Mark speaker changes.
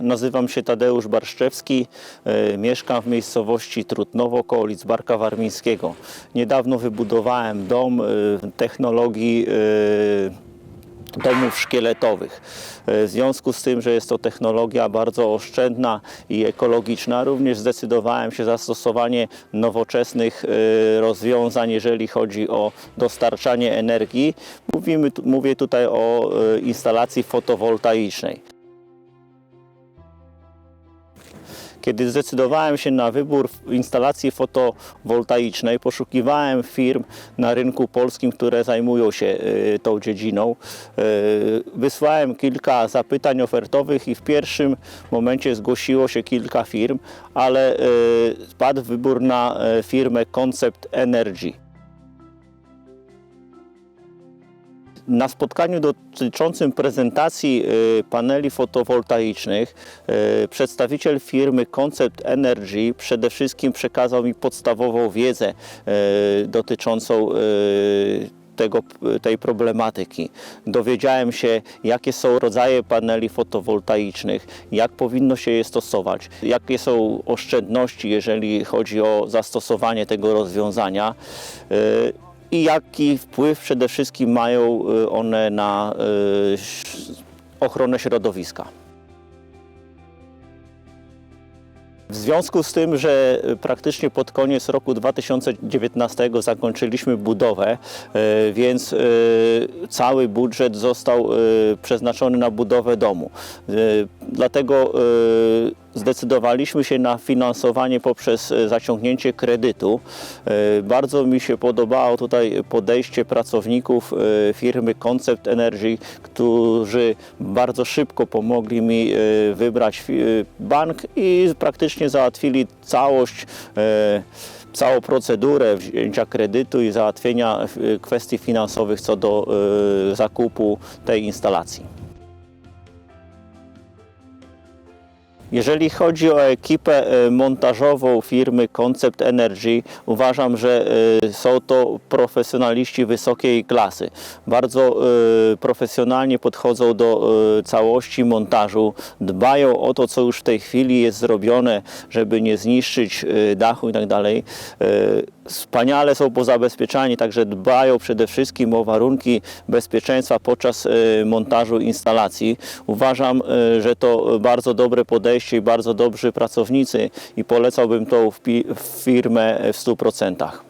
Speaker 1: Nazywam się Tadeusz Barszczewski, e, mieszkam w miejscowości Trutnowo, okolic Barka Warmińskiego. Niedawno wybudowałem dom e, technologii e, domów szkieletowych. W związku z tym, że jest to technologia bardzo oszczędna i ekologiczna, również zdecydowałem się zastosowanie nowoczesnych rozwiązań, jeżeli chodzi o dostarczanie energii. Mówimy, mówię tutaj o instalacji fotowoltaicznej. Kiedy zdecydowałem się na wybór instalacji fotowoltaicznej, poszukiwałem firm na rynku polskim, które zajmują się y, tą dziedziną. Y, Wysłałem kilka zapytań ofertowych i w pierwszym momencie zgłosiło się kilka firm, ale y, padł wybór na firmę Concept Energy. Na spotkaniu dotyczącym prezentacji y, paneli fotowoltaicznych y, przedstawiciel firmy Concept Energy przede wszystkim przekazał mi podstawową wiedzę y, dotyczącą tego, tej problematyki. Dowiedziałem się, jakie są rodzaje paneli fotowoltaicznych, jak powinno się je stosować, jakie są oszczędności, jeżeli chodzi o zastosowanie tego rozwiązania. I jaki wpływ przede wszystkim mają y, one na y, ochronę środowiska. W związku z tym, że y, praktycznie pod koniec roku 2019 zakończyliśmy budowę, więc cały budżet został przeznaczony na budowę domu. Dlatego zdecydowaliśmy się na finansowanie poprzez y, zaciągnięcie kredytu. Y, Bardzo mi się podobało tutaj podejście pracowników y, firmy Concept Energy, którzy bardzo szybko pomogli mi wybrać bank i praktycznie załatwili całość całą procedurę wzięcia kredytu i załatwienia kwestii finansowych co do zakupu tej instalacji. Jeżeli chodzi o ekipę e, montażową firmy Concept Energy, uważam, że e, są to profesjonaliści wysokiej klasy. Bardzo e, profesjonalnie podchodzą do całości montażu, dbają o to, co już w tej chwili jest zrobione, żeby nie zniszczyć dachu i tak Wspaniale są pozabezpieczani, także dbają przede wszystkim o warunki bezpieczeństwa podczas montażu instalacji. Uważam, że to bardzo dobre podejście i bardzo dobrzy pracownicy i polecałbym tą firmę w 100%.